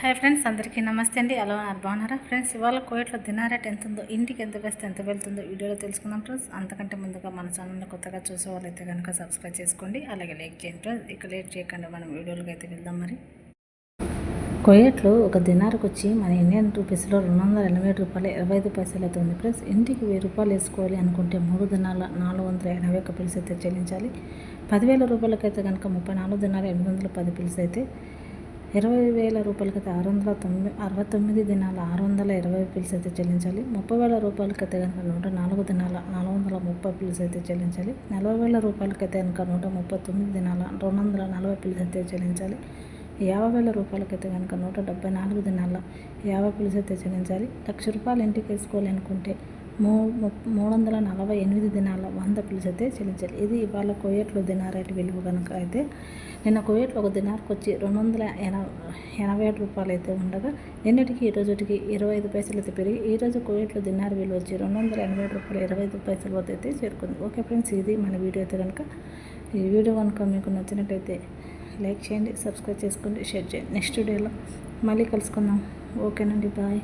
Hi friends అందరికీ నమస్తే అండి. ఎలా ఉన్నారు? బాగున్నారా? ఫ్రెండ్స్ ఇవాళ కోయట్లో దినారేట్ ఎంత ఉందో ఇంటికి ఎంత వేస్తే ఎంత వెళ్తుందో వీడియోలో తెలుసుకుందాం ఫ్రెండ్స్. అంతకంటే ముందుగా మన ఛానల్ని కొత్తగా చూసే వాళ్ళైతే కనుక సబ్స్క్రైబ్ చేసుకోండి. అలాగే లైక్ చేయండి ఫ్రెండ్స్. ఇక లేట్ చేయకుండా మనం వీడియోలోకి అయితే వెళ్దాం మరి. కోయట్లో ఒక దినారకు వచ్చి మన ఇండియన్ రూపీస్లో రెండు వందల ఎనభై ఏడు రూపాయలు ఇరవై ఐదు పైసలు అయితే ఉంది ఫ్రెండ్స్. ఇంటికి వెయ్యి రూపాయలు వేసుకోవాలి అనుకుంటే మూడు దినాల నాలుగు వందల ఎనభై ఒక పిల్స్ అయితే చెల్లించాలి. పదివేల రూపాయలకైతే కనుక ముప్పై నాలుగు దినాల ఎనిమిది వందల పది పిల్స్ అయితే ఇరవై వేల రూపాయలకైతే ఆరు వందల తొమ్మిది అరవై తొమ్మిది దినాల ఆరు వందల ఇరవై బిల్స్ అయితే చెల్లించాలి. ముప్పై వేల రూపాయలకైతే కనుక నూట నాలుగు దినాల నాలుగు వందల ముప్పై బిల్స్ అయితే చెల్లించాలి. నలభై వేల రూపాయలకైతే కనుక నూట ముప్పై తొమ్మిది దినాల రెండు వందల నలభై బిల్స్ అయితే చెల్లించాలి. యాభై వేల రూపాయలకైతే కనుక నూట డెబ్బై నాలుగు దినాల యాభై బిల్స్ అయితే చెల్లించాలి. లక్ష రూపాయలు ఇంటికి వేసుకోవాలి అనుకుంటే మూ మూడు వందల నలభై ఎనిమిది దినాల వంద పిలిచి అయితే చెల్లించాలి. ఇది ఇవాళ కోయట్లో దినార్ రేటు విలువ కనుక అయితే నిన్న కోయట్లో ఒక దినార్కి వచ్చి రెండు వందల ఎనభై ఎనభై ఏడు రూపాయలు అయితే ఉండగా నిన్నటికి ఈ రోజుకి ఇరవై ఐదు పైసలు అయితే పెరిగి ఈ రోజు కోయట్లో దినార్ విలువ వచ్చి రెండు వందల ఎనభై ఏడు రూపాయలు ఇరవై ఐదు పైసలు వద్ద అయితే చేరుకుంది. ఓకే ఫ్రెండ్స్ ఇది మన వీడియో అయితే కనుక ఈ వీడియో కనుక మీకు నచ్చినట్టయితే లైక్ చేయండి సబ్స్క్రైబ్ చేసుకోండి షేర్ చేయండి. నెక్స్ట్ వీడియోలో మళ్ళీ కలుసుకుందాం. ఓకేనండి బాయ్.